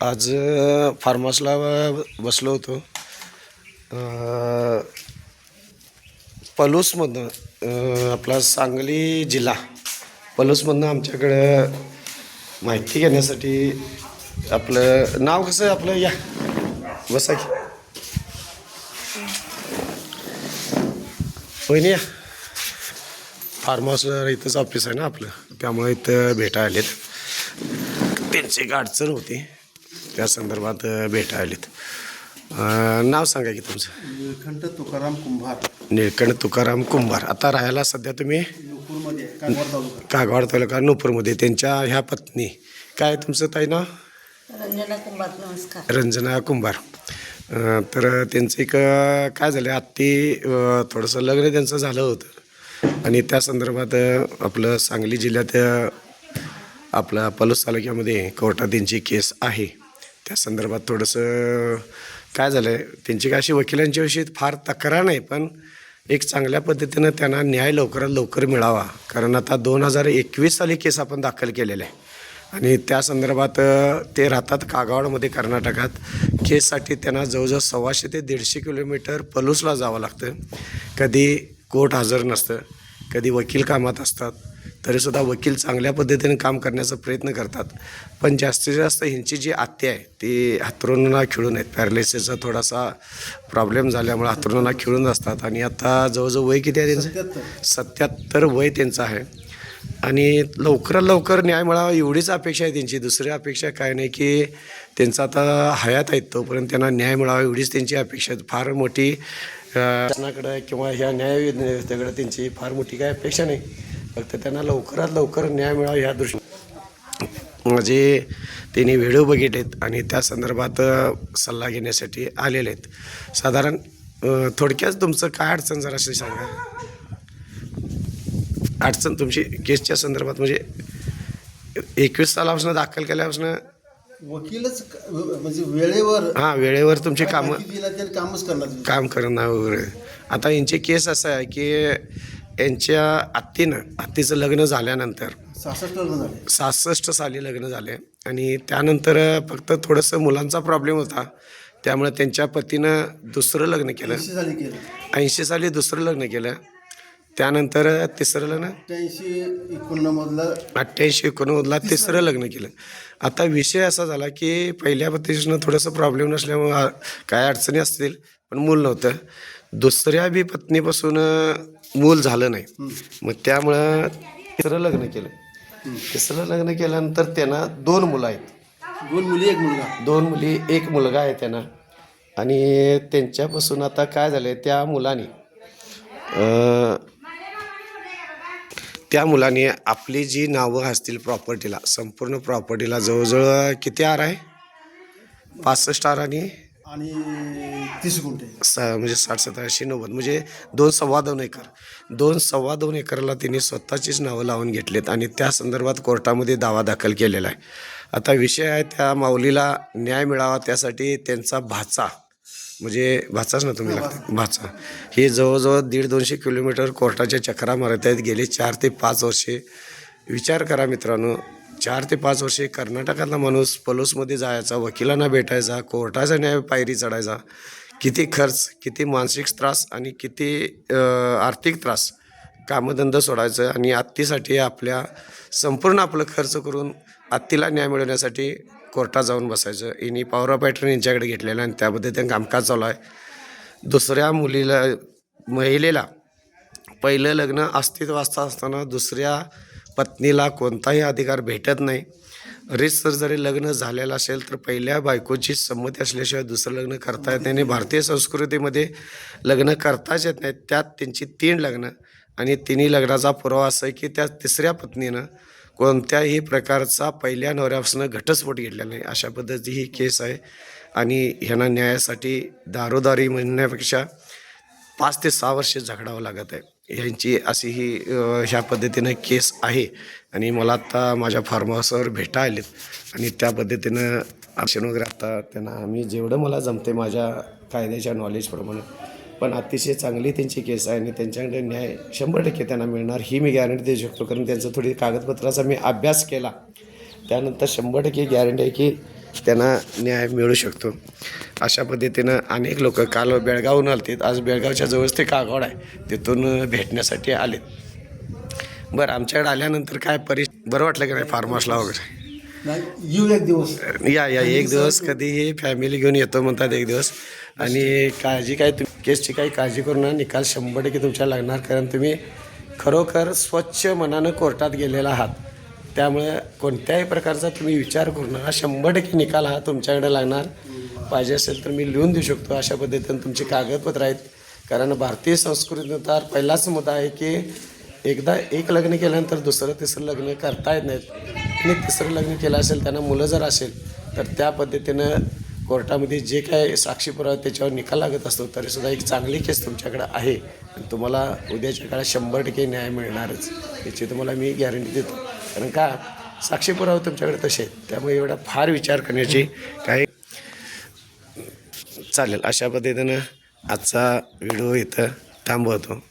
आज फार्म हाऊसला बसलो होतो. पलूसमधनं आपला सांगली जिल्हा पलूसमधनं आमच्याकडं माहिती घेण्यासाठी आपलं नाव कसं आहे आपलं? या. बसा की. वहिनी या. फार्म इथंच ऑफिस आहे ना आपलं. त्यामुळे इथं भेटा आलेत. त्यांची एक अडचण होती. त्या संदर्भात भेटा आलेत. नाव सांगा की तुमचं? निळकंठ तुकाराम कुंभार. निळकंठ तुकाराम कुंभार. आता राहायला सध्या तुम्ही? कागवाड तालुका कागवाड तालुका नूपूरमध्ये. त्यांच्या ह्या पत्नी. काय तुमचं ताई नाव? रंजना कुंभार नमस्कार. रंजना कुंभार. अं, तर त्यांचं एक अं, काय झालं आत्ती अं, थोडंसं लग्न त्यांचं झालं होतं. आणि त्या संदर्भात अं, आपलं सांगली जिल्ह्यात अं, आपला पलूस तालुक्यामध्ये कोर्टात त्यांची केस आहे. त्या संदर्भात थोडंसं काय झालं आहे त्यांची काय अशी वकिलांच्या विषयी फार तक्रार नाही पण एक चांगल्या पद्धतीनं त्यांना न्याय लवकरात लवकर मिळावा. कारण आता दोन हजार एकवीस साली केस आपण दाखल केलेला आहे. आणि त्या संदर्भात ते राहतात कागावडमध्ये कर्नाटकात. केससाठी त्यांना जवळजवळ सव्वाशे ते दीडशे किलोमीटर पलूसला जावं लागतं. कधी कोर्ट हजर नसतं कधी वकील कामात असतात. तरीसुद्धा वकील चांगल्या पद्धतीने काम करण्याचा प्रयत्न करतात. पण जास्तीत जास्त ह्यांची जी आत्या आहे ती हातरुणांना खिळून आहेत. पॅरालिसिसचा थोडासा प्रॉब्लेम झाल्यामुळे हातरुणांना खिळून असतात. आणि आता जवळजवळ वय किती आहे त्यांचं? सत्याहत्तर वय त्यांचं आहे. आणि लवकरात लवकर न्याय मिळावा एवढीच अपेक्षा आहे त्यांची. दुसरी अपेक्षा काय नाही की त्यांचा आता हयात आहेत तोपर्यंत त्यांना न्याय मिळावा एवढीच त्यांची अपेक्षा आहेत फार मोठी अं, शासनाकडं किंवा ह्या न्याय व्यवस्थेकडे त्यांची फार मोठी काय अपेक्षा नाही. फक्त त्यांना लवकरात लवकर न्याय मिळावा ह्या दृष्टी म्हणजे त्यांनी व्हिडिओ बघितलेत आणि त्या संदर्भात सल्ला घेण्यासाठी आलेले आहेत. साधारण थोडक्यात तुमचं काय अडचण जराशी सांगा. अडचण तुमची केसच्या संदर्भात म्हणजे एकवीस सालापासून दाखल केल्यापासून वकीलच म्हणजे वेळेवर हां वेळेवर तुमची कामं कामच करणार काम करणं वगैरे. आता यांची केस असं आहे की यांच्या आत्तीनं आत्तीचं लग्न झाल्यानंतर सहासष्ट लग्न झाले. सहासष्ट साली लग्न झाले. आणि त्यानंतर फक्त थोडंसं मुलांचा प्रॉब्लेम होता. त्यामुळे त्यांच्या पतीनं दुसरं लग्न केलं. ऐंशी साली केलं. ऐंशी साली दुसरं लग्न केलं. त्यानंतर तिसरं लग्न? अठ्ठ्याऐंशी एकोणनव्वदला अठ्ठ्याऐंशी एकोणनव्वदला तिसरं लग्न केलं. आता विषय असा झाला की पहिल्या पतीनं थोडंसं प्रॉब्लेम नसल्यामुळं काय अडचणी असतील पण मूल नव्हतं. दुसऱ्या बी पत्नीपासून मूल झालं नाही. मग त्यामुळं तिसरं लग्न केलं. तिसरं लग्न केल्यानंतर त्यांना दोन मुलं आहेत. दोन मुली एक मुलगा. दोन मुली एक मुलगा आहे त्यांना. आणि त्यांच्यापासून आता काय झालं त्या मुलाने त्या मुलाने आपली जी नावं असतील प्रॉपर्टीला संपूर्ण प्रॉपर्टीला जवळजवळ किती आर आहे? पासष्ट आर आणि आणि तीस गुंठे. स म्हणजे साठ सत्तरशे नव्वद म्हणजे दोन सव्वा दोन एकर. दोन सव्वा दोन एकरला त्यांनी स्वतःचीच नावं लावून घेतलीत आणि त्या संदर्भात कोर्टामध्ये दावा दाखल केलेला आहे. आता विषय आहे त्या माऊलीला न्याय मिळावा त्यासाठी त्यांचा भाचा. म्हणजे भाचाच ना तुम्ही? लागता भाचा. हे जवळजवळ दीड दोनशे किलोमीटर कोर्टाच्या चक्रा मारत आहेत. गेले चार ते पाच वर्षे. विचार करा मित्रांनो चार ते पाच वर्षे कर्नाटकातला माणूस पलोसमध्ये जायचा वकिलांना भेटायचा कोर्टाचा न्याय पायरी चढायचा. किती खर्च किती मानसिक त्रास आणि किती आर्थिक त्रास कामधंदा सोडायचं आणि आत्तीसाठी आपल्या संपूर्ण आपलं खर्च करून आत्तीला न्याय मिळवण्यासाठी कोर्टात जाऊन बसायचं. यांनी पॉवर ऑफ पॅटर्न यांच्याकडे घेतलेलं आणि त्यामध्ये त्यांना कामकाज चालू आहे. दुसऱ्या मुलीला महिलेला पहिलं लग्न अस्तित्व असता असताना दुसऱ्या पत्नीला कोणताही अधिकार भेटत नाही. रीतसर जरी लग्न झालेलं असेल तर पहिल्या बायकोची संमती असल्याशिवाय दुसरं लग्न करता येत नाही आणि भारतीय संस्कृतीमध्ये लग्न करताच येत नाही त्यात त्यांची तीन लग्न आणि तिन्ही लग्नाचा पुरावा असं आहे की त्या तिसऱ्या पत्नीनं कोणत्याही प्रकारचा पहिल्या नवऱ्यापासून घटस्फोट घेतलेला नाही. अशा पद्धती ही केस आहे आणि ह्यांना न्यायासाठी दारोदारी म्हणण्यापेक्षा पाच ते सहा वर्ष झगडावं लागत आहे. ह्यांची अशी ही ह्या पद्धतीनं केस आहे आणि मला आत्ता माझ्या फार्म हाऊसवर भेटा आलेत. आणि त्या पद्धतीनं आरक्षण वगैरे आता त्यांना आम्ही जेवढं मला जमते माझ्या कायद्याच्या नॉलेजप्रमाणे पण अतिशय चांगली त्यांची केस आहे आणि त्यांच्याकडे न्याय शंभर टक्के त्यांना मिळणार ही मी गॅरंटी देऊ शकतो. कारण त्यांचा थोडी कागदपत्राचा मी अभ्यास केला. त्यानंतर शंभर टक्के गॅरंटी आहे की त्यांना न्याय मिळू शकतो. अशा पद्धतीनं अनेक लोक काल बेळगावहून आलते आज बेळगावच्या जवळच ते कागवाड आहे. तिथून भेटण्यासाठी आलेत. बरं आमच्याकडे आल्यानंतर काय परि बरं वाटलं की नाही फार्म हाऊसला वगैरे? येऊ एक दिवस. या या एक दिवस कधीही फॅमिली घेऊन येतो म्हणतात एक दिवस. आणि काळजी काय तुम्ही केसची काही काळजी करू नका. निकाल शंभर टक्के तुमच्या लागणार. कारण तुम्ही खरोखर स्वच्छ मनानं कोर्टात गेलेला आहात. त्यामुळे कोणत्याही प्रकारचा तुम्ही विचार करू नका. शंभर टक्के निकाल हा तुमच्याकडे लागणार. पाहिजे असेल तर मी लिहून देऊ शकतो. अशा पद्धतीनं तुमची कागदपत्र आहेत. कारण भारतीय संस्कृतीनुसार पहिलाच मुद्दा आहे की एकदा एक लग्न केल्यानंतर दुसरं तिसरं लग्न करता येत नाहीत. आणि तिसरं लग्न केलं असेल त्यांना मुलं जर असेल तर त्या पद्धतीनं कोर्टामध्ये जे काय साक्षीपुरावा त्याच्यावर निकाल लागत असतो तरीसुद्धा एक चांगली केस तुमच्याकडे आहे. आणि तुम्हाला उद्याच्या काळात शंभर टक्के न्याय मिळणारच. याची तुम्हाला मी गॅरंटी देतो. कारण का? साक्षीपुरावा तुमच्याकडे तसे आहेत. त्यामुळे एवढा फार विचार करण्याची काही चालेल. अशा पद्धतीनं आजचा व्हिडिओ इथं थांबवतो.